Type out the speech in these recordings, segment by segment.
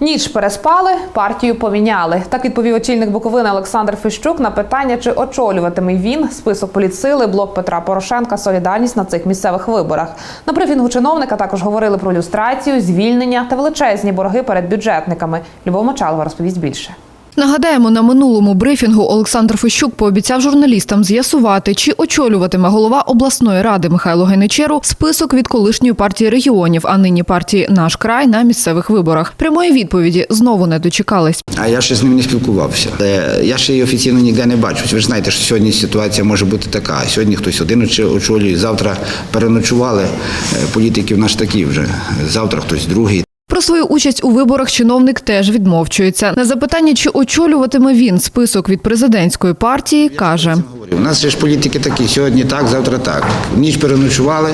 Ніч переспали, партію поміняли. Так відповів очільник Буковини Олександр Фищук на питання, чи очолюватиме він список політсили, блок Петра Порошенка, солідарність на цих місцевих виборах. На брифінгу чиновника також говорили про люстрацію, звільнення та величезні борги перед бюджетниками. Любов Мочалова розповість більше. Нагадаємо, на минулому брифінгу Олександр Фещук пообіцяв журналістам з'ясувати, чи очолюватиме голова обласної ради Михайло Гайничеру список від колишньої партії регіонів, а нині партії Наш край на місцевих виборах. Прямої відповіді знову не дочекались. А я ще з ним не спілкувався. Е, Я ще її офіційно ніде не бачу. Ви ж знаєте, що сьогодні ситуація може бути така. Сьогодні хтось один очолює, завтра переночували. Е, Політики в нас такі вже. Завтра хтось другий. Про свою участь у виборах чиновник теж відмовчується. На запитання, чи очолюватиме він список від президентської партії, каже. У нас же ж політики такі, сьогодні так, завтра так. Ніч переночували,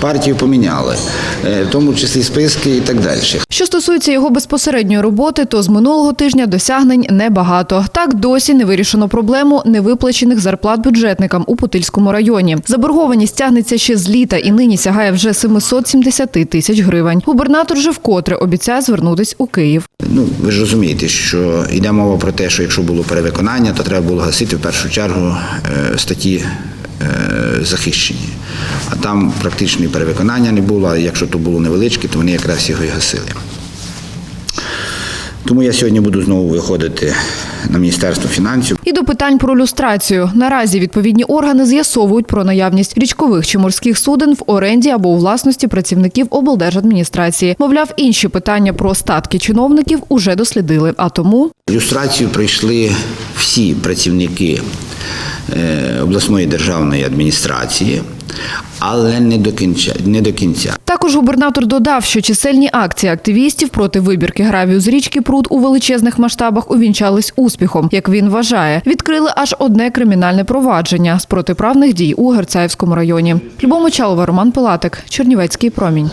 партію поміняли, е, в тому числі списки і так далі. Що стосується його безпосередньої роботи, то з минулого тижня досягнень небагато. Так досі не вирішено проблему невиплачених зарплат бюджетникам у Путильському районі. Заборгованість тягнеться ще з літа і нині сягає вже 770 тисяч гривень. Губернатор же вкотре обіцяє звернутись у Київ. Ну, ви ж розумієте, що йде мова про те, що якщо було перевиконання, то треба було гасити в першу чергу е, статті е, захищені. А там практичної перевиконання не було, а якщо то було невеличке, то вони якраз його і гасили. Тому я сьогодні буду знову виходити на Міністерство фінансів. І до питань про люстрацію. Наразі відповідні органи з'ясовують про наявність річкових чи морських суден в оренді або у власності працівників облдержадміністрації. Мовляв, інші питання про статки чиновників уже дослідили. А тому Люстрацію пройшли всі працівники е, обласної державної адміністрації, але не до кінця. Не до кінця. також губернатор додав, що чисельні акції активістів проти вибірки гравію з річки пруд у величезних масштабах увінчались успіхом. Як він вважає, відкрили аж одне кримінальне провадження з протиправних дій у Герцаївському районі. Любому Чалова, Роман Пилатик, Чернівецький промінь.